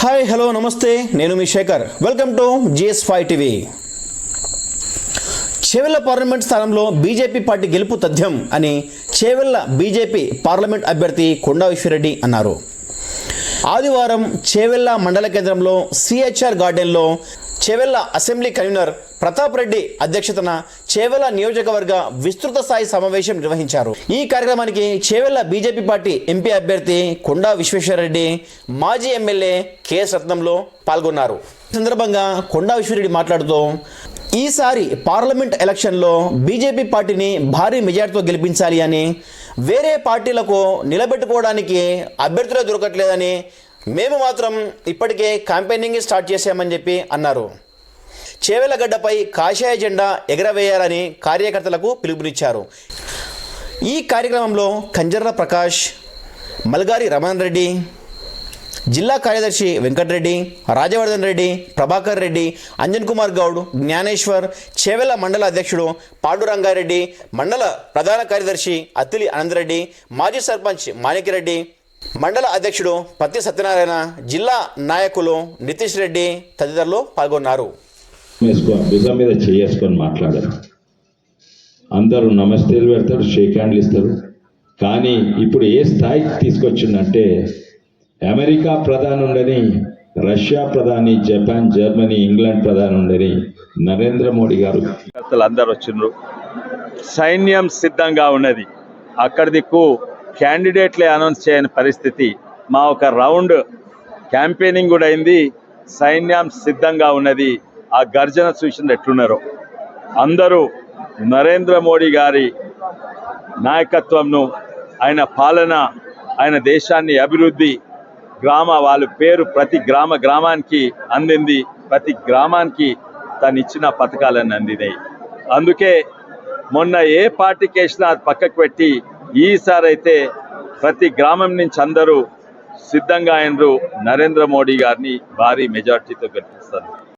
Hi hello నమస్తే. నేను మీ Shekhar. Welcome to G S five. Chevella parliament స్థానంలో BJP party గెలుపు తథ్యం అని చేవెళ్ళ బీజేపీ పార్లమెంట్ అభ్యర్థి కొండా విశ్వరెడ్డి అన్నారు. ఆదివారం చేవెళ్ళ మండల కేంద్రంలో సిహెచ్ఆర్ గార్డెన్లో చేవెళ్ళ అసెంబ్లీ కన్వీనర్ ప్రతాప్ రెడ్డి అధ్యక్షతన చేవెళ్ళ నియోజకవర్గ విస్తృత స్థాయి సమావేశం నిర్వహించారు. ఈ కార్యక్రమానికి చేవెళ్ళ బీజేపీ పార్టీ ఎంపీ అభ్యర్థి కొండా విశ్వేశ్వరరెడ్డి మాజీ ఎమ్మెల్యే కెఎస్ రత్నంలో పాల్గొన్నారు. సందర్భంగా కొండా విశ్వరెడ్డి మాట్లాడుతూ ఈసారి పార్లమెంట్ ఎలక్షన్లో బీజేపీ పార్టీని భారీ మెజార్టీతో గెలిపించాలి అని వేరే పార్టీలకు నిలబెట్టుకోవడానికి అభ్యర్థులే దొరకట్లేదని మేము మాత్రం ఇప్పటికే క్యాంపెయినింగ్ స్టార్ట్ చేశామని చెప్పి అన్నారు. చేవెలగడ్డపై కాషాయ జెండా ఎగరవేయాలని కార్యకర్తలకు పిలుపునిచ్చారు. ఈ కార్యక్రమంలో కంజర్ల ప్రకాష్ మల్గారి రమణ్ రెడ్డి జిల్లా కార్యదర్శి వెంకటరెడ్డి రాజవర్ధన్ రెడ్డి ప్రభాకర్ రెడ్డి అంజన్ కుమార్ గౌడ్ జ్ఞానేశ్వర్ చేవెల మండల అధ్యక్షుడు పాండురంగారెడ్డి మండల ప్రధాన కార్యదర్శి అత్తిలి అనంతరెడ్డి మాజీ సర్పంచ్ మాణిక్యరెడ్డి మండల అధ్యక్షుడు పత్తి సత్యనారాయణ జిల్లా నాయకులు నితీష్ రెడ్డి తదితరులు పాల్గొన్నారు. మీద చేసుకొని మాట్లాడారు అందరూ నమస్తేలు పెడతారు షేక్ హ్యాండ్లు ఇస్తారు. కానీ ఇప్పుడు ఏ స్థాయికి తీసుకొచ్చిందంటే అమెరికా ప్రధాని ఉండని రష్యా ప్రధాని జపాన్ జర్మనీ ఇంగ్లాండ్ ప్రధాని ఉండని నరేంద్ర మోడీ గారు. అందరు వచ్చిండ్రు. సైన్యం సిద్ధంగా ఉన్నది. అక్కడి దిక్కు క్యాండిడేట్లే అనౌన్స్ చేయని పరిస్థితి. మా ఒక రౌండ్ క్యాంపెయినింగ్ కూడా అయింది. సైన్యం సిద్ధంగా ఉన్నది. ఆ గర్జన చూసింది ఎట్లున్నారో. అందరూ నరేంద్ర మోడీ గారి నాయకత్వంను ఆయన పాలన ఆయన దేశాన్ని అభివృద్ధి గ్రామ వాళ్ళ పేరు ప్రతి గ్రామ గ్రామానికి అందింది. ప్రతి గ్రామానికి తను ఇచ్చిన పథకాలను అందినాయి. అందుకే మొన్న ఏ పార్టీకి వేసినా అది పక్కకు పెట్టి ఈసారి అయితే ప్రతి గ్రామం నుంచి అందరూ సిద్ధంగా అయినరు నరేంద్ర మోడీ గారిని భారీ మెజార్టీతో గెలిపిస్తారు.